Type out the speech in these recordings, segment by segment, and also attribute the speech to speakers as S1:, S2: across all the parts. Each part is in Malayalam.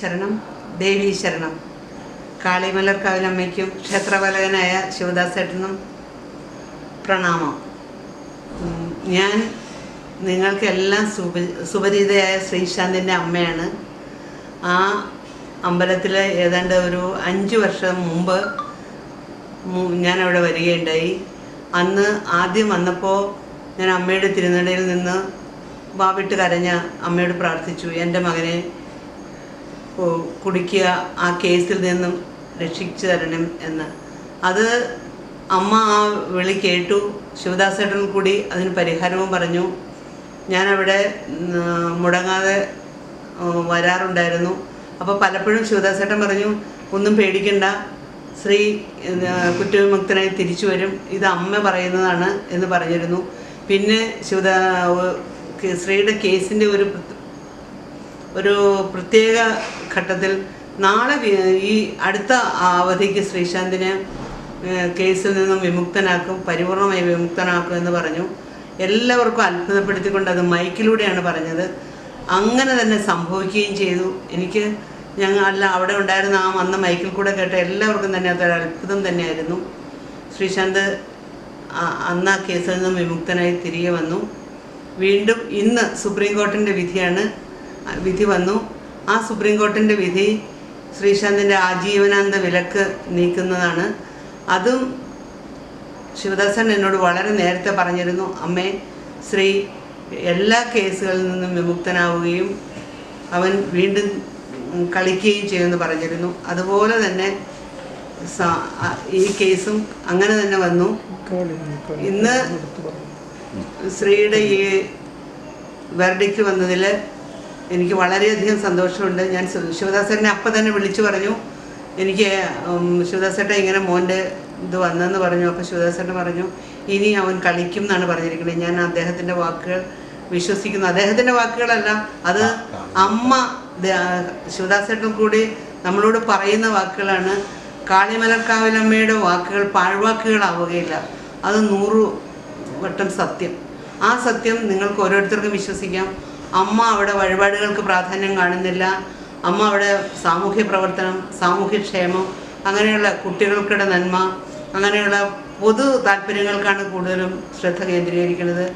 S1: ശരണം ദേവി ശരണം. കാളിമലർക്കാവിലമ്മയ്ക്കും ക്ഷേത്രപാലകനായ ശിവദാസേട്ടനും പ്രണാമം. ഞാൻ നിങ്ങൾക്കെല്ലാം സുപ സുപരീതയായ ശ്രീശാന്തിന്റെ അമ്മയാണ്. ആ അമ്പലത്തിൽ ഏതാണ്ട് ഒരു അഞ്ച് വർഷം മുമ്പ് ഞാനവിടെ വരികയുണ്ടായി. അന്ന് ആദ്യം വന്നപ്പോൾ ഞാൻ അമ്മയുടെ തിരുനടയിൽ നിന്ന് വാവിട്ട് കരഞ്ഞ അമ്മയോട് പ്രാർത്ഥിച്ചു. എന്റെ മകനെ കുടിക്കുക ആ കേസിൽ നിന്നും രക്ഷിച്ചു തരണം എന്ന്. അത് അമ്മ ആ വിളി കേട്ടു. ശിവദാസേട്ടൻ കൂടി അതിന് പരിഹാരവും പറഞ്ഞു. ഞാനവിടെ മുടങ്ങാതെ വരാറുണ്ടായിരുന്നു. അപ്പോൾ പലപ്പോഴും ശിവദാസേട്ടൻ പറഞ്ഞു ഒന്നും പേടിക്കണ്ട. ശ്രീ കുറ്റവിമുക്തനായി തിരിച്ചു വരും. ഇത് അമ്മ പറയുന്നതാണ് എന്ന് പറഞ്ഞിരുന്നു. പിന്നെ ശിവദാ ശ്രീയുടെ കേസിന്റെ ഒരു ഒരു പ്രത്യേക ഘട്ടത്തിൽ നാളെ ഈ അടുത്ത അവധിക്ക് ശ്രീശാന്തിനെ കേസിൽ നിന്നും വിമുക്തനാക്കും പരിപൂർണമായി വിമുക്തനാക്കും എന്ന് പറഞ്ഞു. എല്ലാവർക്കും അത്ഭുതപ്പെടുത്തിക്കൊണ്ട് അത് മൈക്കിലൂടെയാണ് പറഞ്ഞത്. അങ്ങനെ തന്നെ സംഭവിക്കുകയും ചെയ്തു. എനിക്ക് ഞങ്ങൾ അല്ല അവിടെ ഉണ്ടായിരുന്ന ആ വന്ന മൈക്കിൽ കൂടെ കേട്ട എല്ലാവർക്കും തന്നെ അതൊരു അത്ഭുതം തന്നെയായിരുന്നു. ശ്രീശാന്ത് അന്ന് ആ കേസിൽ നിന്നും വിമുക്തനായി തിരികെ വന്നു. വീണ്ടും ഇന്ന് സുപ്രീം കോർട്ടിന്റെ വിധിയാണ് വിധി വന്നു ആ സുപ്രീം കോർട്ടിന്റെ വിധി ശ്രീശാന്തിന്റെ ആജീവനാന്ത വിലക്ക് നീക്കുന്നതാണ് അതും ശിവദാസൻ എന്നോട് വളരെ നേരത്തെ പറഞ്ഞിരുന്നു അമ്മേ ശ്രീ എല്ലാ കേസുകളിൽ നിന്നും വിമുക്തനാവുകയും അവൻ വീണ്ടും കളിക്കുകയും ചെയ്യുമെന്ന് പറഞ്ഞിരുന്നു അതുപോലെ തന്നെ ഈ കേസും അങ്ങനെ തന്നെ വന്നു ഇന്ന് ശ്രീയുടെ ഈ വെർഡിക്റ്റ് വന്നതിൽ എനിക്ക് വളരെയധികം സന്തോഷമുണ്ട്. ഞാൻ ശിവദാസേട്ടനെ അപ്പം തന്നെ വിളിച്ചു പറഞ്ഞു. എനിക്ക് ശിവദാസേട്ടൻ ഇങ്ങനെ മോന്റെ ഇത് വന്നെന്ന് പറഞ്ഞു. അപ്പോൾ ശിവദാസേട്ടൻ പറഞ്ഞു ഇനി അവൻ കളിക്കും എന്നാണ് പറഞ്ഞിരിക്കുന്നത്. ഞാൻ അദ്ദേഹത്തിന്റെ വാക്കുകൾ വിശ്വസിക്കുന്നു. അദ്ദേഹത്തിന്റെ വാക്കുകളല്ല അത് അമ്മ ശിവദാസേട്ടൻ കൂടി നമ്മളോട് പറയുന്ന വാക്കുകളാണ്. കാളിമലക്കാവിലമ്മയുടെ വാക്കുകൾ പാഴ്വാക്കുകളാവുകയില്ല. അത് നൂറ് വട്ടം സത്യം. ആ സത്യം നിങ്ങൾക്ക് ഓരോരുത്തർക്കും വിശ്വസിക്കാം. അമ്മ അവിടെ വഴിപാടുകൾക്ക് പ്രാധാന്യം കാണുന്നില്ല. അമ്മ അവിടെ സാമൂഹ്യ പ്രവർത്തനം സാമൂഹ്യക്ഷേമം അങ്ങനെയുള്ള കുട്ടികൾക്കിടെ നന്മ അങ്ങനെയുള്ള പൊതു താല്പര്യങ്ങൾക്കാണ് കൂടുതലും ശ്രദ്ധ കേന്ദ്രീകരിക്കുന്നത്.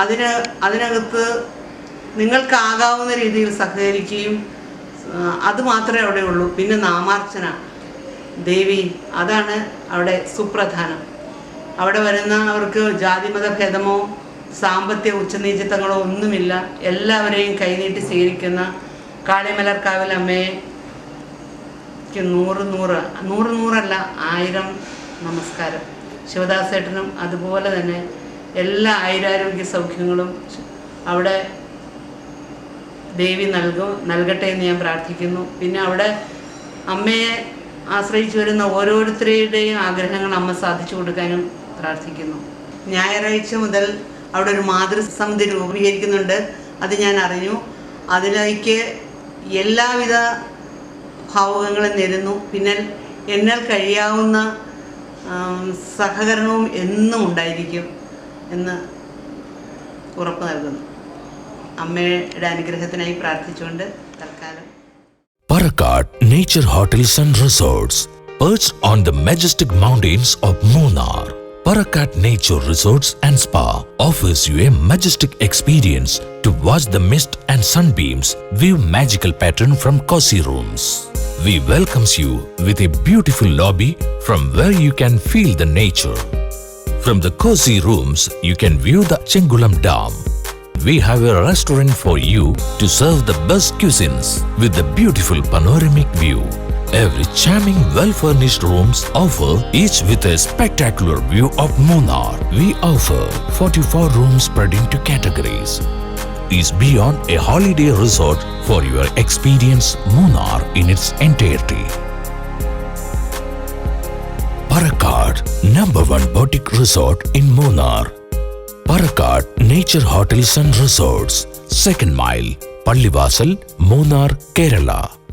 S1: അതിന് അതിനകത്ത് നിങ്ങൾക്കാകാവുന്ന രീതിയിൽ സഹകരിക്കുകയും അത് മാത്രമേ അവിടെ ഉള്ളൂ പിന്നെ നാമാർച്ചന. ദേവി അതാണ് അവിടെ സുപ്രധാനം. അവിടെ വരുന്നവർക്ക് ജാതിമത ഭേദമോ സാമ്പത്തിക ഉച്ചനീചിത്വങ്ങളോ ഒന്നുമില്ല. എല്ലാവരെയും കൈനീട്ടി സ്വീകരിക്കുന്ന ക്ക് നൂറ് നൂറ് നൂറ് നൂറല്ല ആയിരം നമസ്കാരം. ശിവദാസേട്ടനും അതുപോലെ തന്നെ എല്ലാ ആയിരാരോഗ്യ സൗഖ്യങ്ങളും അവിടെ ദേവി നൽകും നൽകട്ടെ എന്ന് ഞാൻ പ്രാർത്ഥിക്കുന്നു. പിന്നെ അവിടെ അമ്മയെ ആശ്രയിച്ചു വരുന്ന ഓരോരുത്തരുടെയും ആഗ്രഹങ്ങൾ അമ്മ സാധിച്ചു കൊടുക്കാനും പ്രാർത്ഥിക്കുന്നു. ഞായറാഴ്ച മുതൽ അവിടെ ഒരു മാതൃസമിതി രൂപീകരിക്കുന്നുണ്ട്. അത് ഞാൻ അറിഞ്ഞു. അതിലേക്ക് എല്ലാവിധ ഭാവുകങ്ങളും നേരുന്നു. പിന്നെ എന്നാൽ കഴിയാവുന്ന സഹകരണവും എന്നും ഉണ്ടായിരിക്കും എന്ന് ഉറപ്പ് നൽകുന്നു. അമ്മയുടെ അനുഗ്രഹത്തിനായി പ്രാർത്ഥിച്ചുകൊണ്ട് തൽക്കാലം.
S2: Palakkad nature hotels and Resorts, perched on the majestic mountains of. Parakat Nature Resorts and Spa offers you a majestic experience to watch the mist and sunbeams view magical pattern from cozy rooms. We welcomes you with a beautiful lobby from where you can feel the nature. From the cozy rooms, you can view the Chengulam Dam. We have a restaurant for you to serve the best cuisines with the beautiful panoramic view. Every charming, well-furnished rooms offer each with a spectacular view of Munnar. We offer 44 rooms spread into categories. Is beyond a holiday resort for your experience Munnar in its entirety. Parakat, number one boutique resort in Munnar. Parakat Nature Hotels and Resorts, second mile, Pallivasal, Munnar, Kerala.